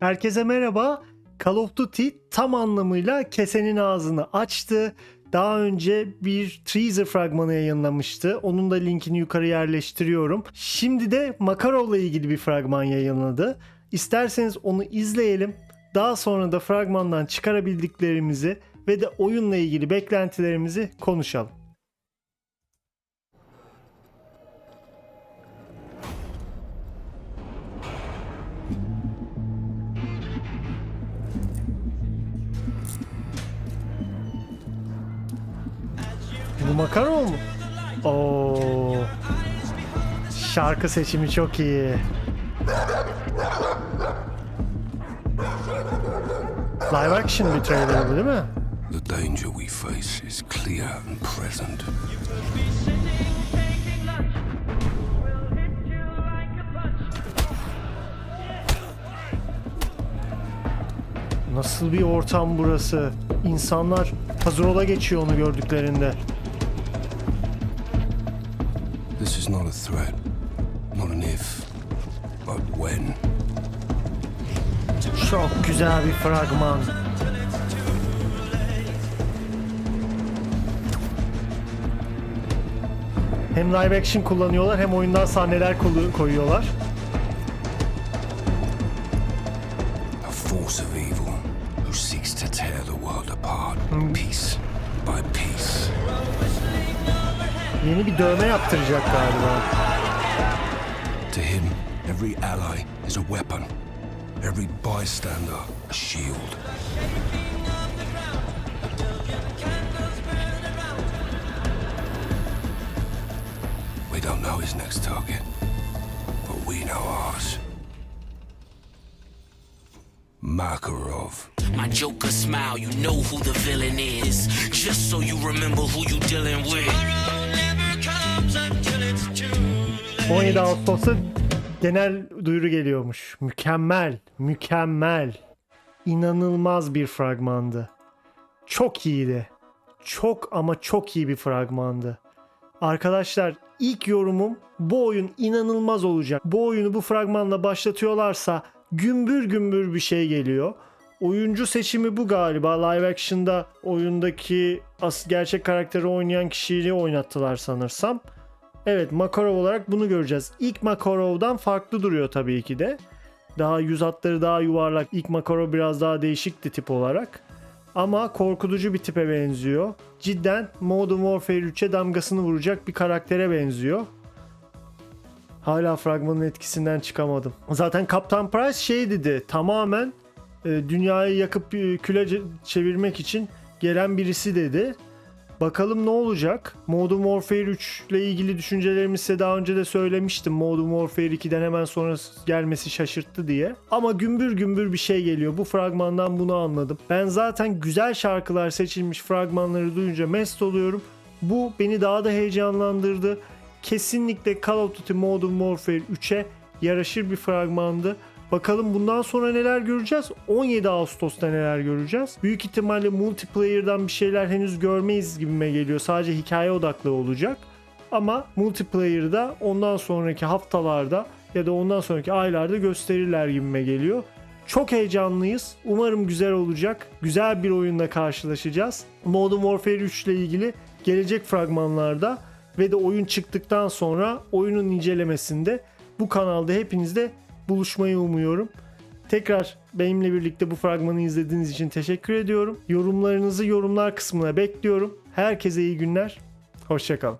Herkese merhaba. Call of Duty tam anlamıyla kesenin ağzını açtı. Daha önce bir teaser fragmanı yayınlamıştı. Onun da linkini yukarı yerleştiriyorum. Şimdi de Makarov'la ilgili bir fragman yayınladı. İsterseniz onu izleyelim. Daha sonra da fragmandan çıkarabildiklerimizi ve de oyunla ilgili beklentilerimizi konuşalım. Bu Makarov mu? Oo. Şarkı seçimi çok iyi. Live action bir trailer değil mi? The danger we face is clear and present. Nasıl bir ortam burası? İnsanlar hazır ola geçiyor onu gördüklerinde. Not a threat, not an if, but when. Çok güzel bir fragman. Hem live action kullanıyorlar hem oyundan sahneler koyuyorlar. A force of evil who seeks to tear the world apart, piece by Yeni bir dövme yaptıracak galiba. To him, every ally is a weapon, every bystander a shield. We don't know his next target, but we know ours. Makarov. My Joker smile, you know who the villain is. Just so you remember who you dealing with. 17 Ağustos'ta genel duyuru geliyormuş. Mükemmel, mükemmel. İnanılmaz bir fragmandı. Çok iyiydi. Çok ama çok iyi bir fragmandı. Arkadaşlar ilk yorumum bu oyun inanılmaz olacak. Bu oyunu bu fragmanla başlatıyorlarsa gümbür gümbür bir şey geliyor. Oyuncu seçimi bu galiba. Live action'da oyundaki as gerçek karakteri oynayan kişiyi oynattılar sanırsam. Evet Makarov olarak bunu göreceğiz. İlk Makarov'dan farklı duruyor tabii ki de. Daha yüz hatları daha yuvarlak. İlk Makarov biraz daha değişikti tip olarak. Ama korkutucu bir tipe benziyor. Cidden Modern Warfare 3'e damgasını vuracak bir karaktere benziyor. Hala fragmanın etkisinden çıkamadım. Zaten Kaptan Price şey dedi. Tamamen dünyayı yakıp e, küle çevirmek için gelen birisi dedi. Bakalım ne olacak? Modern Warfare 3 ile ilgili düşüncelerimi size daha önce de söylemiştim. Modern Warfare 2'den hemen sonra gelmesi şaşırttı diye. Ama gümbür gümbür bir şey geliyor. Bu fragmandan bunu anladım. Ben zaten güzel şarkılar seçilmiş fragmanları duyunca mest oluyorum. Bu beni daha da heyecanlandırdı. Kesinlikle Call of Duty Modern Warfare 3'e yaraşır bir fragmandı. Bakalım bundan sonra neler göreceğiz? 17 Ağustos'ta neler göreceğiz? Büyük ihtimalle multiplayer'dan bir şeyler henüz görmeyiz gibime geliyor. Sadece hikaye odaklı olacak. Ama multiplayer'da ondan sonraki haftalarda ya da ondan sonraki aylarda gösterirler gibime geliyor. Çok heyecanlıyız. Umarım güzel olacak. Güzel bir oyunla karşılaşacağız. Modern Warfare 3 ile ilgili gelecek fragmanlarda ve de oyun çıktıktan sonra oyunun incelemesinde bu kanalda hepinizle buluşmayı umuyorum. Tekrar benimle birlikte bu fragmanı izlediğiniz için teşekkür ediyorum. Yorumlarınızı yorumlar kısmına bekliyorum. Herkese iyi günler. Hoşçakalın.